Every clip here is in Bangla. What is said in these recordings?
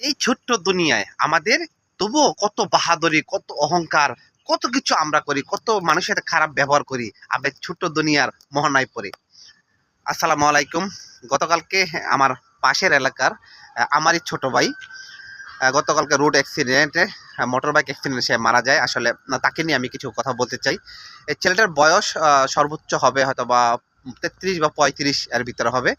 এই ছোট্ট দুনিয়ায় আমাদের তবুও কত বাহাদুরি, কত অহংকার, কত কিছু আমরা করি, কত মানুষের খারাপ ব্যবহার করি, আমরা ছোট্ট দুনিয়ার মোহনায় পড়ে। আসসালামু আলাইকুম। গতকালকে আমার পাশের এলাকার আমারই ছোট ভাই গতকালকে রোড অ্যাক্সিডেন্টে মোটর বাইক অ্যাক্সিডেন্টে সে মারা যায়। আসলে তাকে নিয়ে আমি কিছু কথা বলতে চাই। এই ছেলেটার বয়স সর্বোচ্চ হবে হয়তো বা তেত্রিশ বা পঁয়ত্রিশ এর ভিতরে হবে।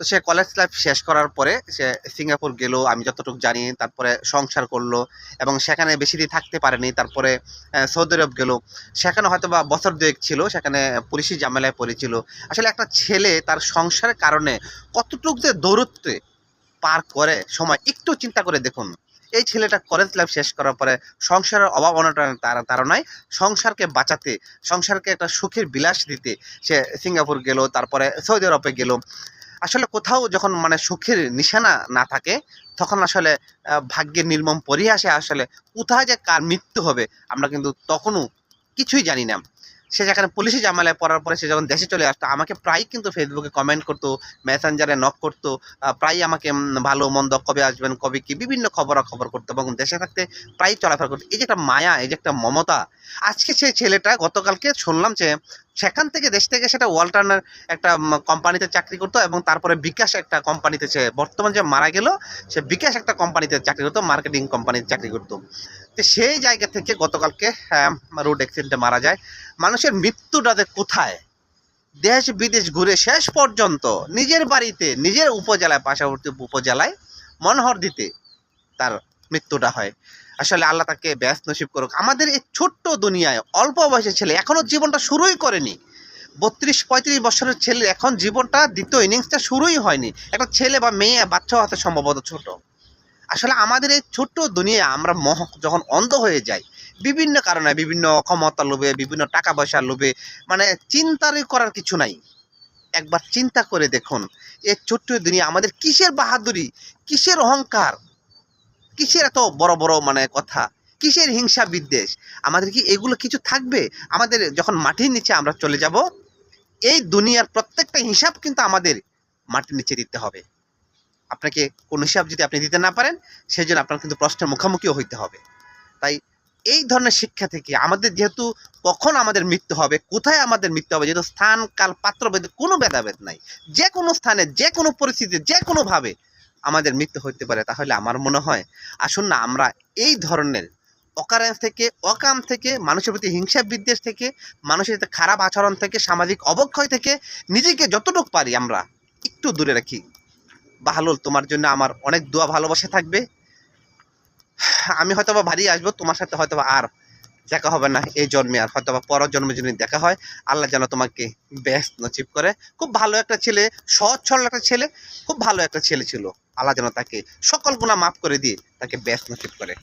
তো সে কলেজ লাইফ শেষ করার পরে সে সিঙ্গাপুর গেল, আমি যতটুকু জানি, তারপরে সংসার করল এবং সেখানে বেশি দিন থাকতে পারেনি, তারপরে সৌদি আরব গেল। সেখানে হয়তো বা বছর দুয়েক ছিল, সেখানে পুলিশি ঝামেলায় পড়েছিল। আসলে একটা ছেলে তার সংসারের কারণে কতটুকু যে দৌরত্বে পার করে সময়, একটু চিন্তা করে দেখুন। এই ছেলেটা কলেজ লাইফ শেষ করার পরে সংসারের অভাব অনটনের তার তাড়নায় সংসারকে বাঁচাতে, সংসারকে একটা সুখের বিলাস দিতে সে সিঙ্গাপুর গেল, তারপরে সৌদি আরবে গেল। আসলে কোথাও যখন মানে সুখের নিশানা না থাকে, তখন আসলে ভাগ্যের নির্মম পরিহাসে আসলে কোথায় যে কার মৃত্যু হবে, আমরা কিন্তু তখনও কিছুই জানি না। সে যেখানে পুলিশি জামালায় পড়ার পরে সে যখন দেশে চলে আসতো, আমাকে প্রায় কিন্তু ফেসবুকে কমেন্ট করতো মেসেঞ্জারে নক করতো প্রায় আমাকে ভালো মন্দ কবে আসবেন, কবে কি, বিভিন্ন খবরাখবর করতো এবং দেশে থাকতে প্রায় চলাফেরা করতো। এই যে একটা মায়া, এই যে একটা মমতা, আজকে সেই ছেলেটা গতকালকে শুনলাম যে সেখান থেকে দেশ থেকে সেটা ওয়ালটার্নের একটা কোম্পানিতে চাকরি করতো এবং তারপরে বিকাশ একটা কোম্পানিতে সে বর্তমান যে মারা গেল, সে বিকাশ একটা কোম্পানিতে চাকরি করতো, মার্কেটিং কোম্পানিতে চাকরি করতো। তো সেই জায়গা থেকে গতকালকে রোড অ্যাক্সিডেন্টে মারা যায়। মানুষের মৃত্যুটা যে কোথায়? দেশ বিদেশ ঘুরে শেষ পর্যন্ত নিজের বাড়িতে, নিজের উপজেলায়, পার্শ্ববর্তী উপজেলায় মনোহর দিতে তার মৃত্যুটা হয়। আসলে আল্লাহ তাকে ব্যস্ত নসিব করুক। আমাদের এই ছোট্ট দুনিয়ায় অল্প বয়সের ছেলে এখনও জীবনটা শুরুই করেনি। বত্রিশ, পঁয়ত্রিশ বছরের ছেলে এখন জীবনটা দ্বিতীয় ইনিংসটা শুরুই হয়নি। একটা ছেলে বা মেয়ে, বাচ্চা হতে সম্ভবত ছোট। আসলে আমাদের এই ছোট্ট দুনিয়া আমরা মহ যখন অন্ধ হয়ে যাই, বিভিন্ন কারণে, বিভিন্ন ক্ষমতা লোভে, বিভিন্ন টাকা পয়সার লোভে মানে চিন্তারই করার কিছু নাই। একবার চিন্তা করে দেখুন, এই ছোট্ট দুনিয়া আমাদের কিসের বাহাদুরি, কিসের অহংকার? কিসের এত বড় বড় মানে কথা? কিসের হিংসা বিদ্বেষ? আমাদের কি এগুলো কিছু থাকবে? আমাদের যখন মাটির নিচে আমরা চলে যাব, এই দুনিয়ার প্রত্যেকটা হিসাব কিন্তু আমাদের মাটির নিচে দিতে হবে। আপনাকে কোন হিসাব যদি আপনি দিতে না পারেন সেই জন্য আপনার কিন্তু প্রশ্নের মুখোমুখিও হইতে হবে। তাই এই ধরনের শিক্ষা থেকে আমাদের যেহেতু কখন আমাদের মৃত্যু হবে, কোথায় আমাদের মৃত্যু হবে, যেহেতু স্থান, কাল পাত্র ভেদে কোনো ভেদাভেদ নাই। যে কোনো স্থানে যে কোনো পরিস্থিতিতে যে কোনোভাবে আমাদের মৃত্যু হইতে পারে, তাহলে আমার মনে হয়, আসুন না, আমরা এই ধরনের অকারেন্স থেকে, অকাম থেকে, মানুষের প্রতি হিংসা বিদ্বেষ থেকে, মানুষের খারাপ আচরণ থেকে, সামাজিক অবক্ষয় থেকে, নিজেকে যতটুকু পারি আমরা একটু দূরে রাখি। বাহালুল, তোমার জন্য আমার অনেক দোয়া, ভালোবাসা থাকবে। আমি হয়তো বা বাড়ি আসব, তোমার সাথে হয়তো আর দেখা হবে না, এই জন্মে আর হয়তো বা পরের জন্মে যদি দেখা হয়। আল্লাহ যেন তোমাকে ব্যস্ত নচিব করে। খুব ভালো একটা ছেলে সরল একটা ছেলে, খুব ভালো একটা ছেলে ছিল। আল্লাহ যেন তাকে সকল গুণা মাফ করে দিয়ে তাকে ব্যাস নসিব করে।